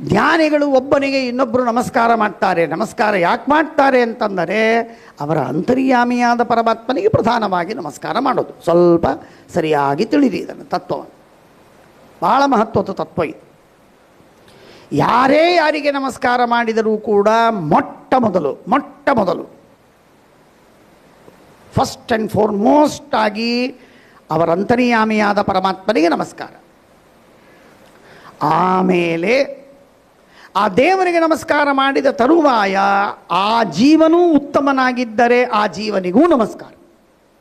ಜ್ಞಾನಿಗಳು ಒಬ್ಬನಿಗೆ ಇನ್ನೊಬ್ಬರು ನಮಸ್ಕಾರ ಮಾಡ್ತಾರೆ. ನಮಸ್ಕಾರ ಯಾಕೆ ಮಾಡ್ತಾರೆ ಅಂತಂದರೆ, ಅವರ ಅಂತರ್ಯಾಮಿಯಾದ ಪರಮಾತ್ಮನಿಗೆ ಪ್ರಧಾನವಾಗಿ ನಮಸ್ಕಾರ ಮಾಡೋದು. ಸ್ವಲ್ಪ ಸರಿಯಾಗಿ ತಿಳಿರಿ ಇದನ್ನು, ತತ್ವವನ್ನು. ಬಹಳ ಮಹತ್ವದ ತತ್ವ ಇದು. ಯಾರೇ ಯಾರಿಗೆ ನಮಸ್ಕಾರ ಮಾಡಿದರೂ ಕೂಡ ಮೊಟ್ಟ ಮೊದಲು ಮೊಟ್ಟ ಮೊದಲು ಫಸ್ಟ್ ಆ್ಯಂಡ್ ಫಾರ್ಮೋಸ್ಟ್ ಆಗಿ ಅವರ ಅಂತರ್ಯಾಮಿಯಾದ ಪರಮಾತ್ಮನಿಗೆ ನಮಸ್ಕಾರ. ಆಮೇಲೆ ಆ ದೇವರಿಗೆ ನಮಸ್ಕಾರ ಮಾಡಿದ ತರುವಾಯ ಆ ಜೀವನೂ ಉತ್ತಮನಾಗಿದ್ದರೆ ಆ ಜೀವನಿಗೂ ನಮಸ್ಕಾರ.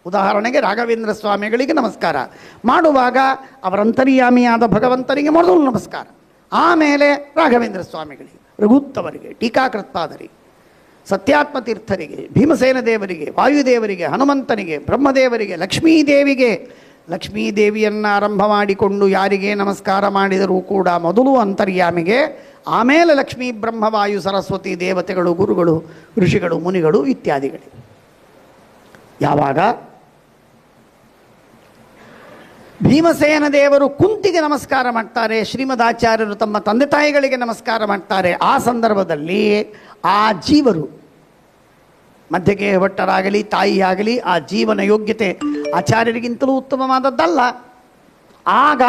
ಉದಾಹರಣೆಗೆ ರಾಘವೇಂದ್ರ ಸ್ವಾಮಿಗಳಿಗೆ ನಮಸ್ಕಾರ. ಮಾಡುವಾಗ ಅವರ ಅಂತರ್ಯಾಮಿಯಾದ ಭಗವಂತನಿಗೆ ಮೊದಲು ನಮಸ್ಕಾರ. ಆಮೇಲೆ ರಾಘವೇಂದ್ರ ಸ್ವಾಮಿಗಳಿಗೆ, ರಘುತ್ತವರಿಗೆ, ಟೀಕಾಕೃತ್ಪಾದರಿಗೆ ಸತ್ಯಾತ್ಮ ತೀರ್ಥರಿಗೆ ಭೀಮಸೇನ ದೇವರಿಗೆ, ವಾಯುದೇವರಿಗೆ, ಹನುಮಂತನಿಗೆ, ಬ್ರಹ್ಮದೇವರಿಗೆ, ಲಕ್ಷ್ಮೀದೇವಿಗೆ ಲಕ್ಷ್ಮೀದೇವಿಯನ್ನು ಆರಂಭ ಮಾಡಿಕೊಂಡು ಯಾರಿಗೆ ನಮಸ್ಕಾರ ಮಾಡಿದರೂ ಕೂಡ ಮೊದಲು ಅಂತರ್ಯಾಮಿಗೆ, ಆಮೇಲೆ ಲಕ್ಷ್ಮೀ ಬ್ರಹ್ಮವಾಯು ಸರಸ್ವತಿ ದೇವತೆಗಳು, ಗುರುಗಳು, ಋಷಿಗಳು, ಮುನಿಗಳು ಇತ್ಯಾದಿಗಳು. ಯಾವಾಗ? ಭೀಮಸೇನ ದೇವರು ಕುಂತಿಗೆ ನಮಸ್ಕಾರ ಮಾಡ್ತಾರೆ, ಶ್ರೀಮದಾಚಾರ್ಯರು ತಮ್ಮ ತಂದೆ ತಾಯಿಗಳಿಗೆ ನಮಸ್ಕಾರ ಮಾಡ್ತಾರೆ. ಆ ಸಂದರ್ಭದಲ್ಲಿ ಆ ಜೀವರು ಮಧ್ಯಕ್ಕೆ ಭಟ್ಟರಾಗಲಿ, ತಾಯಿಯಾಗಲಿ ಆ ಜೀವನ ಯೋಗ್ಯತೆ ಆಚಾರ್ಯರಿಗಿಂತಲೂ ಉತ್ತಮವಾದದ್ದಲ್ಲ. ಆಗ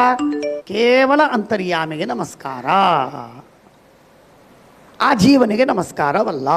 ಕೇವಲ ಅಂತರ್ಯಾಮಿಗೆ ನಮಸ್ಕಾರ. ಆ ಜೀವನಿಗೆ ನಮಸ್ಕಾರವಲ್ಲ.